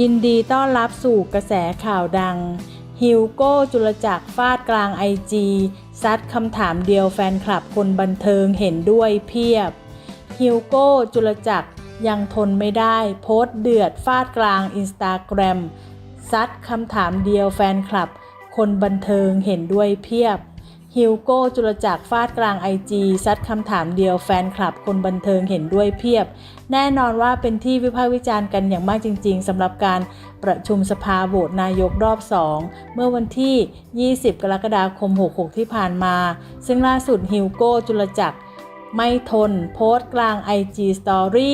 ยินดีต้อนรับสู่กระแสข่าวดัง ฮิวโก้จุลจักรฟาดกลางไอจีซัดคำถามเดียวแฟนคลับคนบันเทิงเห็นด้วยเพียบ ฮิวโก้จุลจักรยังทนไม่ได้ โพสต์เดือดฟาดกลางอินสตาแกรมซัดคำถามเดียวแฟนคลับ คนบันเทิงเห็นด้วยเพียบ ฮิวโก้จุลจักรฟาดกลางไอจีซัดคำถามเดียวแฟนคลับคนบันเทิงเห็นด้วยเพียบ แน่นอนว่าเป็นที่วิพากษ์วิจารณ์กันอย่างมากจริง ๆสำหรับการประชุมสภาโหวตนายกรอบ 2 เมื่อวันที่ 20 กรกฎาคม 66 ที่ผ่านมา ซึ่งล่าสุดฮิวโก้จุลจักรไม่ทน โพสต์กลาง IG Story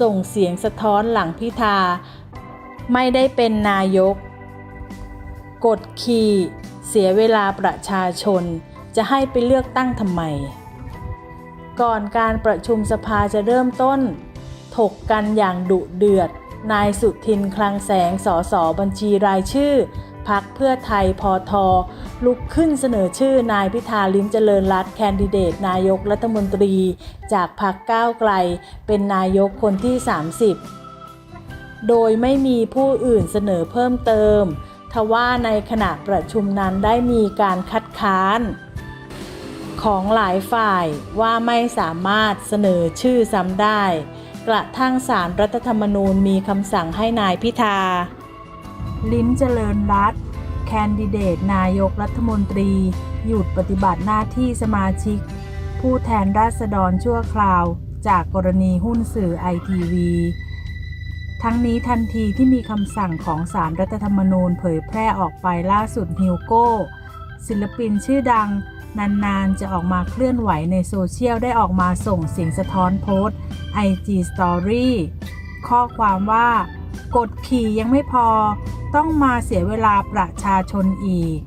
ส่งเสียงสะท้อนหลังพิธา ไม่ได้เป็นนายก กดขี่ เสียเวลาประชาชน จะให้ไปเลือกตั้งทำไม ก่อนการประชุมสภาจะเริ่มต้น ถกกันอย่างดุเดือด นายสุทินคลังแสงสอสอบัญชีรายชื่อพักเพื่อไทยพอทอลุกขึ้นเสนอชื่อนายพิธาลิ้มเจริญรัตแคนดิเดต นายกรัฐมนตรี จากพักก้าวไกล เป็นนายกคนที่ 30 โดยไม่มีผู้อื่นเสนอเพิ่มเติม ทว่าในขณะประชุมนั้นได้มีการคัดค้าน ของหลายฝ่ายว่าไม่สามารถเสนอชื่อซ้ำได้ กระทั่งสารรัฐธรรมนูญมีคำสั่งให้นายพิธา ลิ้มเจริญรัตแคนดิเดตนายกรัฐมนตรี หยุดปฏิบัติหน้าที่สมาชิก ผู้แทนราษฎรชั่วคราว จากกรณีหุ้นสื่อไอทีวี ทั้งนี้ทันทีที่มีคำสั่งของสารรัฐธรรมนูญเผยแพร่ออกไปล่าสุดฮิวโก้ ศิลปินชื่อดัง นานๆ จะออกมาเคลื่อนไหวในโซเชียลได้ออกมาส่งเสียงสะท้อนโพสต์ IG Story ข้อความว่ากดขี่ยังไม่พอต้องมาเสียเวลาประชาชนอีก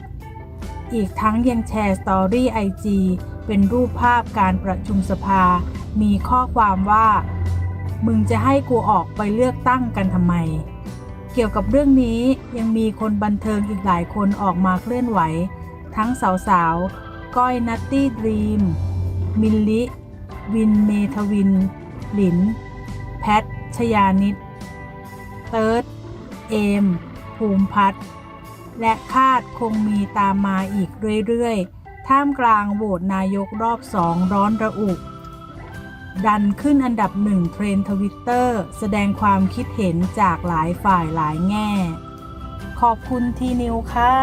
อีกทั้งยังแชร์สตอรี่ไอจีเป็นรูปภาพการประชุมสภา มีข้อความว่า มึงจะให้กูออกไปเลือกตั้งกันทำไม เกี่ยวกับเรื่องนี้ยังมีคนบันเทิงอีกหลายคนออกมาเคลื่อนไหว ทั้งสาวๆ ก้อยนัตตี้ดรีม มิลลิ วินเมทวิน หลิน แพท ชยานิต เติร์ด เอม ภูมิพัฒน์และคาดคงมีตามมาอีกเรื่อยๆ ท่ามกลางโหวตนายกรอบสองร้อนระอุ ดันขึ้นอันดับหนึ่งเทรนทวิตเตอร์แสดงความคิดเห็นจากหลายฝ่ายหลายแง่ ขอบคุณทีนิวค่ะ